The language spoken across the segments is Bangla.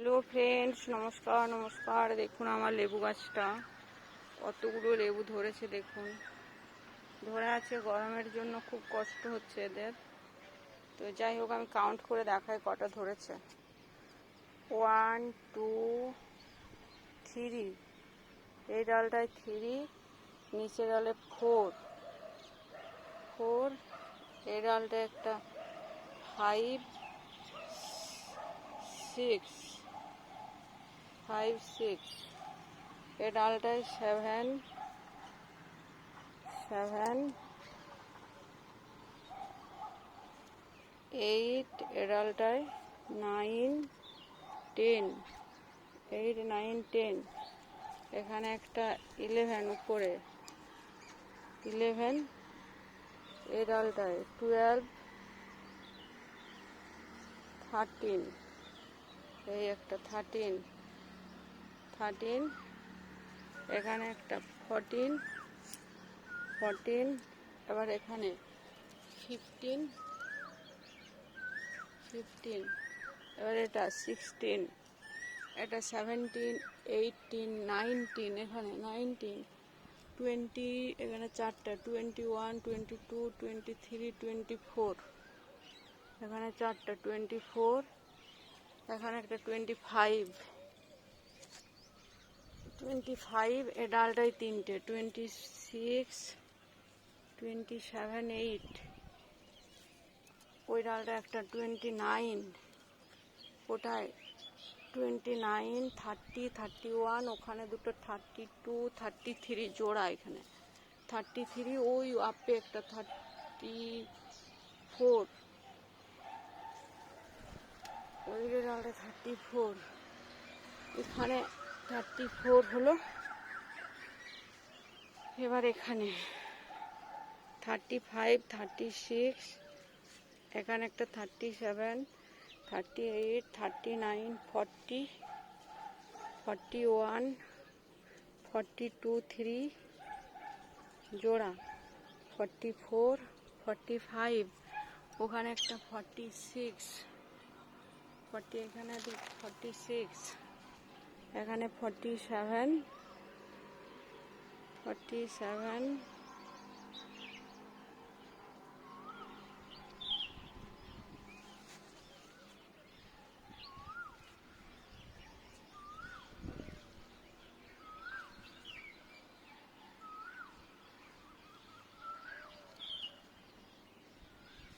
হ্যালো ফ্রেন্ডস নমস্কার নমস্কার। দেখুন আমার লেবু গাছটা। কতগুলো লেবু ধরেছে, দেখুন। ধরে আছে, গরমের জন্য খুব কষ্ট হচ্ছে এদের। তো যাই হোক, আমি কাউন্ট করে দেখাই কটা ধরেছে। ওয়ান টু থ্রি এই ডালটায় থ্রি নিচের ডালে ফোর ফোর এই ডালটা একটা ফাইভ সিক্স ফাইভ সিক্স এ ডালটায় সেভেন সেভেন এইট এ ডালটায় nine ten eight nine ten এখানে একটা ইলেভেন উপরে। ইলেভেন এই ডালটায় টুয়েলভ থার্টিন এই একটা থার্টিন থার্টিন এখানে একটা ফরটিন ফরটিন এবার এখানে ফিফটিন ফিফটিন এবার এটা সিক্সটিন এটা সেভেন্টিন এইটিন নাইনটিন এখানে নাইনটিন টোয়েন্টি এখানে চারটা twenty one twenty two twenty three twenty four এখানে চারটা টোয়েন্টি ফোর এখানে একটা টোয়েন্টি ফাইভ টোয়েন্টি ফাইভ এ ডালটাই তিনটে twenty six twenty seven eight ওই ডালটা একটা টোয়েন্টি নাইন ওটায় twenty nine thirty thirty one ওখানে দুটো থার্টি টু থার্টি থ্রি জোড়া এখানে। থার্টি থ্রি ওই আপে একটা থার্টি ফোর ওই ডালটা থার্টি ফোর এখানে থার্টি ফোর হলো। এবার এখানে। থার্টি ফাইভ থার্টি সিক্স এখানে একটা thirty seven thirty eight thirty nine forty forty one forty two three জোড়া। ফর্টি ফোর ফর্টি ফাইভ ওখানে একটা ফর্টি সিক্স ফর্টি এখানে ফর্টি সিক্স এখানে ফর্টি সেভেন ফর্টি সেভেন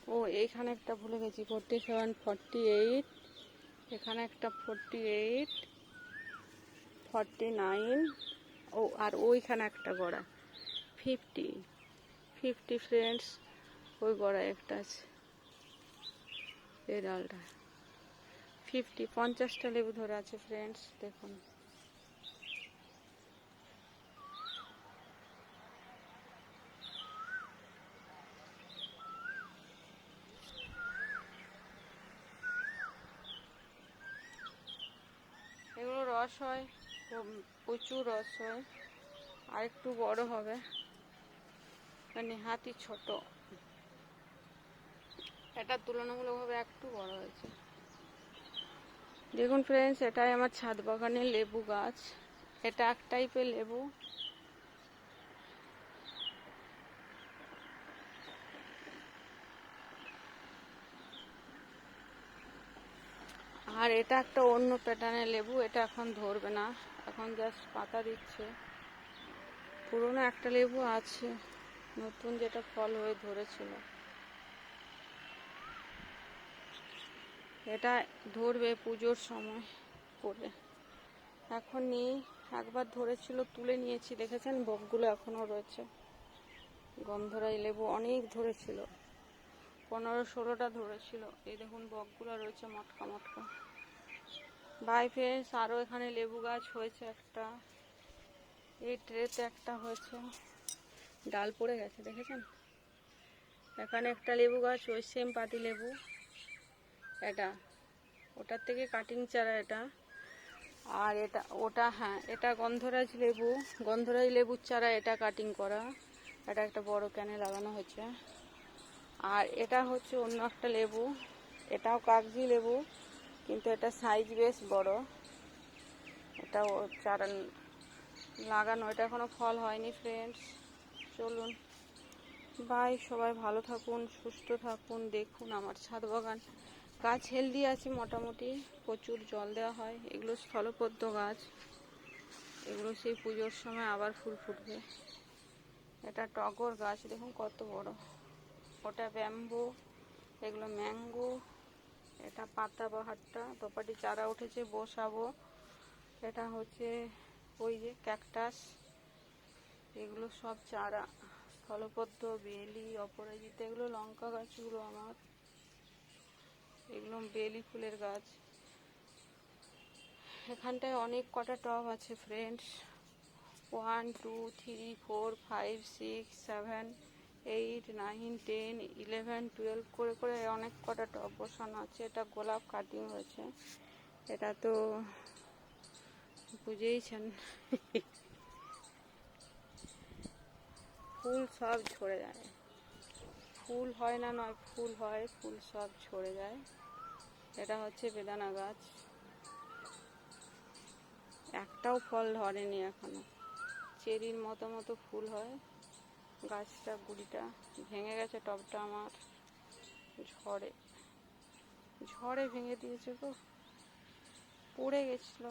ও, এইখানে একটা ভুলে গেছি ফোরটি সেভেন ফর্টি এইট এখানে একটা ফোরটি এইট ফর্টি নাইন ও, আর ওইখানে একটা গড়া ফিফটি ফিফটি ফ্রেন্ডস ওই গড়ায় একটা আছে এই ডালটা ফিফটি পঞ্চাশটা লেবু ধরে আছে ফ্রেন্ডস দেখুন। এগুলো রস হয়। প্রচুর রস হয়, আর একটু বড় হবে। মানে হাতি ছোট। এটা তুলনামূলকভাবে একটু বড় হয়েছে। দেখুন ফ্রেন্ডস এটাই আমার ছাদ বাগানে লেবু গাছ। এটা এক টাইপের লেবু। আর এটা একটা অন্য প্যাটার্নের লেবু, এটা এখন ধরবে না। এখন জাস্ট পাতা দিচ্ছে। পুরনো একটা লেবু আছে, নতুন যেটা ফল হয়ে ধরেছিল। এটা ধরবে পুজোর সময় করে। এখন নেই একবার ধরেছিল, তুলে নিয়েছি, দেখেছেন? বকগুলো এখনও রয়েছে। গন্ধরাই লেবু অনেক ধরেছিল। পনেরো ষোলোটা ধরেছিল। এই দেখুন, বকগুলো রয়েছে মটকা মটকা। বাই ফ্রেন্ডস আরও এখানে লেবু গাছ হয়েছে একটা। এই ট্রেতে একটা হয়েছে। ডাল পড়ে গেছে, দেখেছেন? এখানে একটা লেবু গাছ ওই সেম পাতি লেবু। এটা। ওটার থেকে কাটিং চারা এটা। আর এটা, ওটা হ্যাঁ এটা গন্ধরাজ লেবু। গন্ধরাজ লেবুর চারা এটা কাটিং করা। এটা একটা বড় ক্যানে লাগানো হয়েছে। আর এটা হচ্ছে অন্য একটা লেবু। এটাও কাগজি লেবু। কিন্তু এটা সাইজ বেশ বড়। এটা ও চারা লাগানো, এটা এখনও ফল হয়নি ফ্রেন্ডস চলুন। বাই সবাই ভালো থাকুন, সুস্থ থাকুন, দেখুন আমার ছাদ বাগান। গাছ হেলদি আছে মোটামুটি, প্রচুর জল দেওয়া হয়। এগুলো স্থলপদ্ম গাছ। এগুলো সেই পুজোর সময় আবার ফুল ফুটবে। এটা টগর গাছ, দেখুন কত বড়। ওটা ব্যাম্বু এগুলো ম্যাঙ্গো এটা পাতা বাহারটা দোপাটি চারা উঠেছে, বসাবো। এটা হচ্ছে ওই যে ক্যাকটাস, এগুলো সব চারা। স্থলপদ্ম, বেলি, অপরাজিতা, এগুলো লঙ্কা গাছগুলো আমার। এগুলো বেলি ফুলের গাছ। এখানটায় অনেক কটা টব আছে friends one two three four five six seven eight nine ten eleven twelve করে করে অনেক কটা টব বসানো আছে। এটা গোলাপ কাটিং হয়েছে। এটা তো বুঝেইছেন। ফুল সব ঝরে যায়। ফুল হয় না নয়, ফুল হয়, ফুল সব ঝরে যায়। এটা হচ্ছে বেদানা গাছ। একটাও ফল ধরেনি এখনও। চেরির মতো মতো ফুল হয়। গাছটা, গুড়িটা ভেঙে গেছে, টবটা আমার। ঝড়ে ঝড়ে ভেঙে দিয়েছে গো। পড়ে গেছিল।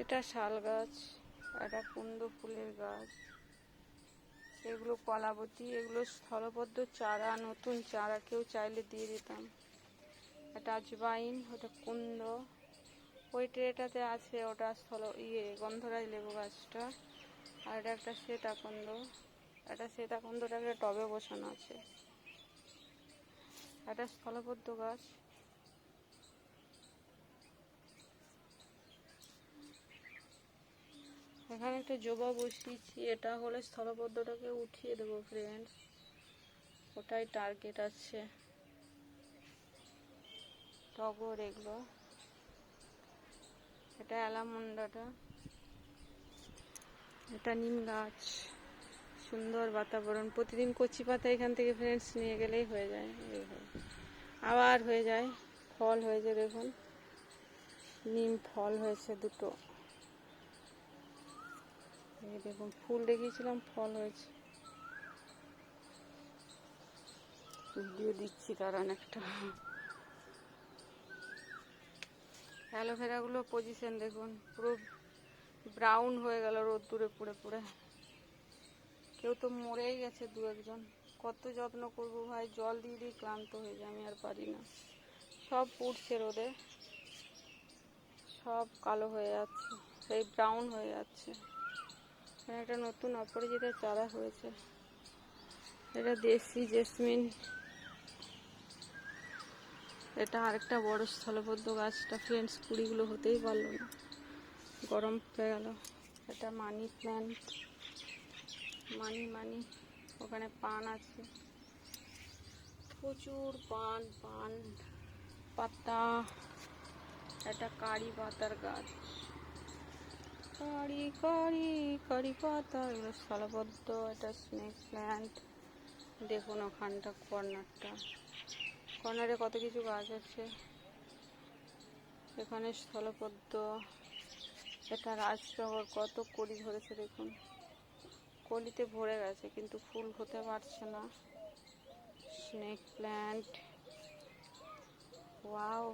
এটা শাল গাছ এটা কুন্দ ফুলের গাছ। এগুলো কলাবতী, এগুলো স্থলবদ্ধ চারা, নতুন চারা কেউ চাইলে দিয়ে দিতাম। এটা আজবাইন, ওটা কুন্দ। ওই ট্রেটাতে আছে ওটা স্থল ইয়ে গন্ধরাজ লেবু গাছটা। আর এটা একটা শ্বেতাকন্দ এটা শ্বেতাকন্দটা একটা টবে বসানো আছে। এটা স্থলবদ্ধ গাছ। এখানে একটা জবা বসিয়েছি, এটা হলে স্থলবদ্ধটাকে উঠিয়ে দেবো ফ্রেন্ডস ওটাই টার্গেট আছে। টগর এগুলো। এটা অ্যালামন্ডাটা। এটা নিম গাছ। সুন্দর বাতাবরণ। প্রতিদিন কচি পাতা এখান থেকে ফ্রেন্ডস নিয়ে গেলেই হয়ে যায়। আবার হয়ে যায়। ফল হয়েছে, দেখুন। নিম ফল হয়েছে দুটো। এই দেখুন, ফুল দেখিয়েছিলাম, ফল হয়েছে। ভিডিও দিচ্ছি কারণ একটা অ্যালোভেরাগুলো পজিশন দেখুন, পুরো ব্রাউন হয়ে গেল রোদ্দুরে পুড়ে পুড়ে। কেউ তো মরেই গেছে দু একজন। কত যত্ন করব ভাই, জল দিয়ে দিয়ে ক্লান্ত হয়ে যায় আমি আর পারি না। সব পুড়ছে রোদে। সব কালো হয়ে যাচ্ছে সেই ব্রাউন হয়ে যাচ্ছে। একটা নতুন অপরাজিতা চারা হয়েছে। এটা দেশি জেসমিন। এটা আরেকটা বড় স্থলবদ্ধ গাছটা ফ্রেন্ডস কুড়িগুলো হতেই পারল না। গরম পড়ে গেল। এটা মানি প্ল্যান্ট মানি মানি। ওখানে পান আছে। প্রচুর পান পান। পাতা। এটা কারি পাতার গাছ। কারি কারি কারি পাতা এগুলো স্থলবদ্ধ, এটা স্নেক প্ল্যান্ট দেখুন ওখানটা কর্নারটা। কর্নারে কত কিছু গাছ আছে। এখানে স্থলপদ্ম এটা রাজটগর কত কলি ধরেছে দেখুন। কলিতে ভরে গেছে, কিন্তু ফুল হতে পারছে না। Snake plant wow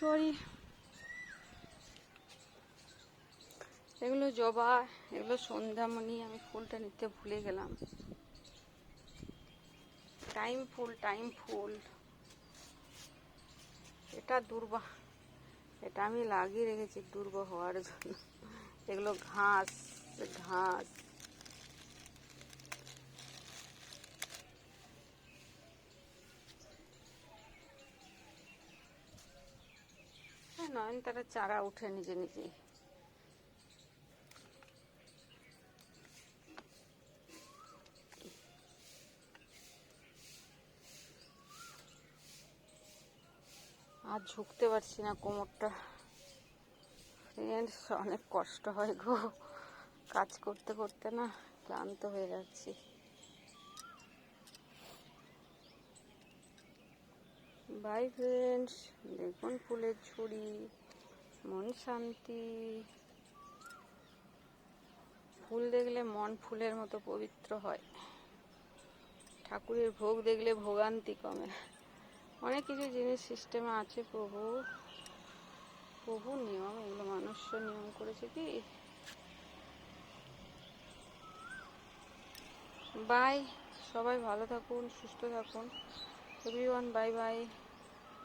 sorry. এগুলো জবা, এগুলো সন্ধ্যামণি, আমি ফুলটা নিতে ভুলে গেলাম। টাইম ফুল টাইম ফুল। এটা দুর্বা, এটা আমি লাগিয়ে রেখেছি দুর্ব হওয়ার জন্য। এগুলো ঘাস ঘাস। নয়নতারা চারা উঠে নিজে নিজেই আর ঝুঁকতে পারছি না কোমরটা। অনেক কষ্ট হয় গো। কাজ করতে করতে না ক্লান্ত হয়ে যাচ্ছি। বাই ফ্রেন্ডস, দেখুন ফুলের ঝুড়ি মন শান্তি। ফুল দেখলে মন ফুলের মতো পবিত্র হয়। ঠাকুরের ভোগ দেখলে ভোগান্তি কমে। অনেক কিছু জিনিস সিস্টেমে আছে, প্রভু। প্রভু নিয়ম, এগুলো মানুষ নিয়ম করেছে কি? বাই সবাই ভালো থাকুন, সুস্থ থাকুন। Everyone bye bye